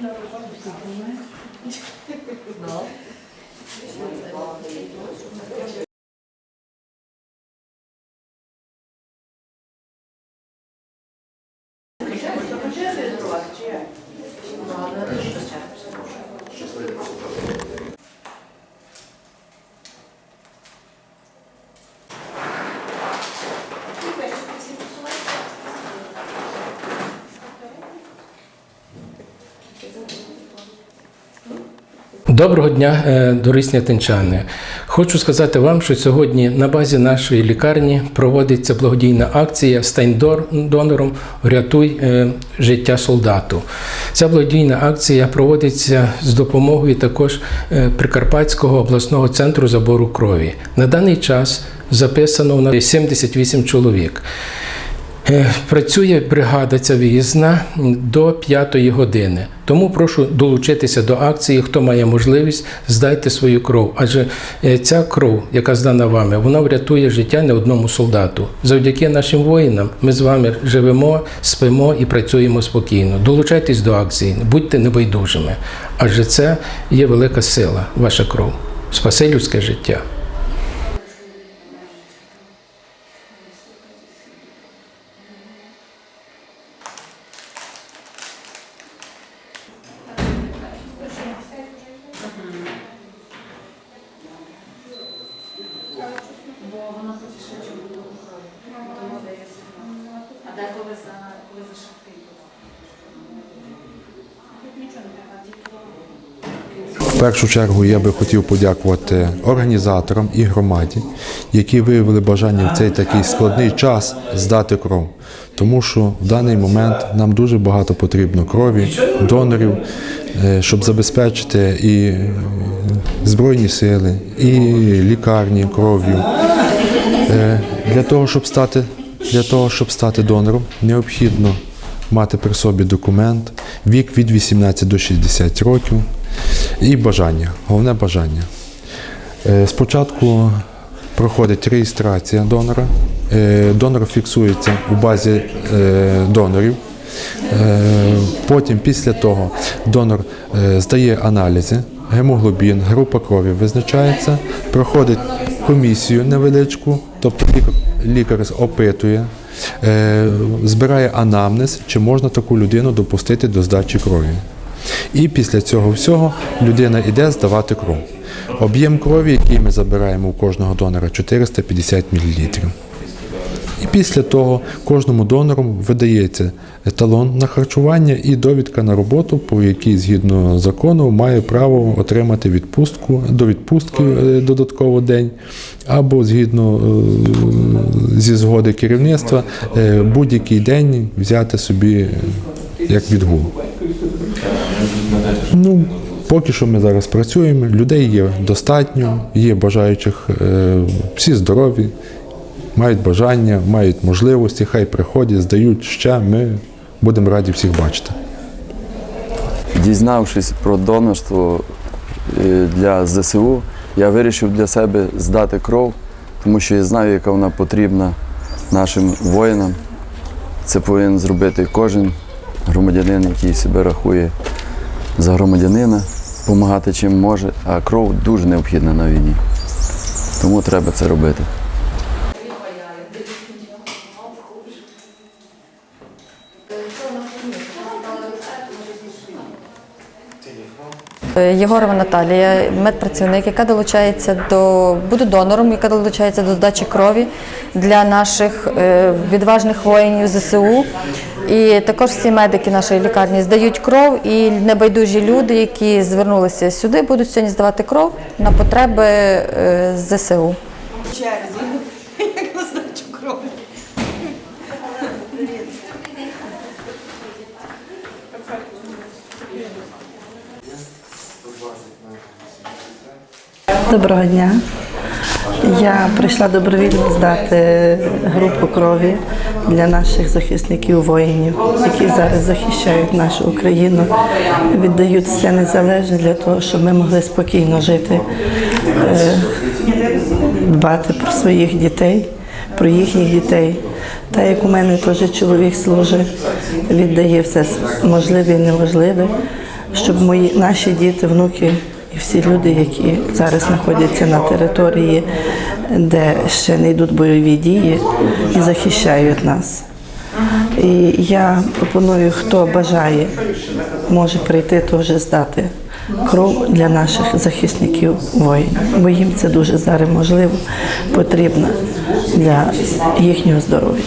No, we're not just Доброго дня, е, дорисні тенчани. Хочу сказати вам, що сьогодні на базі нашої лікарні проводиться благодійна акція Стань донором врятуй е, життя солдату. Ця благодійна акція проводиться з допомогою також е, Прикарпатського обласного центру забору крові. На даний час записано в нас 78 чоловік. Е, Працює бригада ця виїзна до 5 години. Тому прошу долучитися до акції. Хто має можливість, здайте свою кров. Адже е, ця кров, яка здана вами, вона врятує життя не одному солдату. Завдяки нашим воїнам ми з вами живемо, спимо і працюємо спокійно. Долучайтесь до акції, будьте небайдужими. Адже це є велика сила, ваша кров. Спаси людське життя. А деколи за коли за шахти. В першу чергу я би хотів подякувати організаторам і громаді, які виявили бажання в цей такий складний час здати кров. Тому що в даний момент нам дуже багато потрібно крові, донорів, е, щоб забезпечити і е, збройні сили, і лікарні кров'ю. Е, Для того, щоб стати, для того, щоб стати донором, необхідно мати при собі документ, вік від 18 до 60 років і бажання. Головне бажання. Е, Спочатку проходить реєстрація донора. Е, Донор фіксується у базі е, донорів. Потім, після того, донор здає аналізи, гемоглобін, група крові визначається, проходить комісію невеличку, тобто лікар, опитує, е, збирає анамнез, чи можна таку людину допустити до здачі крові. І після цього всього людина йде здавати кров. Об'єм крові, який ми забираємо у кожного донора, 450 мл. І після того кожному донору видається еталон на харчування і довідка на роботу, по якій згідно закону має право отримати відпустку до відпустки е, додатково день, або згідно е, зі згоди керівництва е, будь-який день взяти собі як відгул. Ну, поки що ми зараз працюємо, людей є достатньо, є бажаючих, всі здорові, мають бажання, мають можливості, хай приходять, здають ще. Ми будемо раді всіх бачити. Дізнавшись про донорство е, для ЗСУ, я вирішив для себе здати кров, тому що я знаю, яка вона потрібна нашим воїнам. Це повинен зробити кожен громадянин, який себе рахує за громадянина, допомагати чим може, а кров дуже необхідна на війні. Тому треба це робити. Єгорова Наталія, медпрацівник, яка долучається до буде донором, яка долучається до здачі крові для наших е, відважних воїнів ЗСУ. І також всі медики нашої лікарні здають кров, і небайдужі люди, які звернулися сюди, будуть сьогодні здавати кров на потреби е, ЗСУ. черзі, як на здачу крові. Доброго дня. Я прийшла добровільно здати групу крові для наших захисників воїнів, які зараз захищають нашу Україну, віддають все незалежне для того, щоб ми могли спокійно жити, е, дбати про своїх дітей, про їхніх дітей. Та як у мене теж чоловік служить, віддає все можливе і неможливе щоб мої наші діти, внуки і всі люди, які зараз знаходяться на території, де ще не йдуть бойові дії і захищають нас. І я пропоную, хто бажає, може прийти теж здати кров для наших захисників воїнів, бо їм це дуже зараз можливо, потрібно для їхнього здоров'я.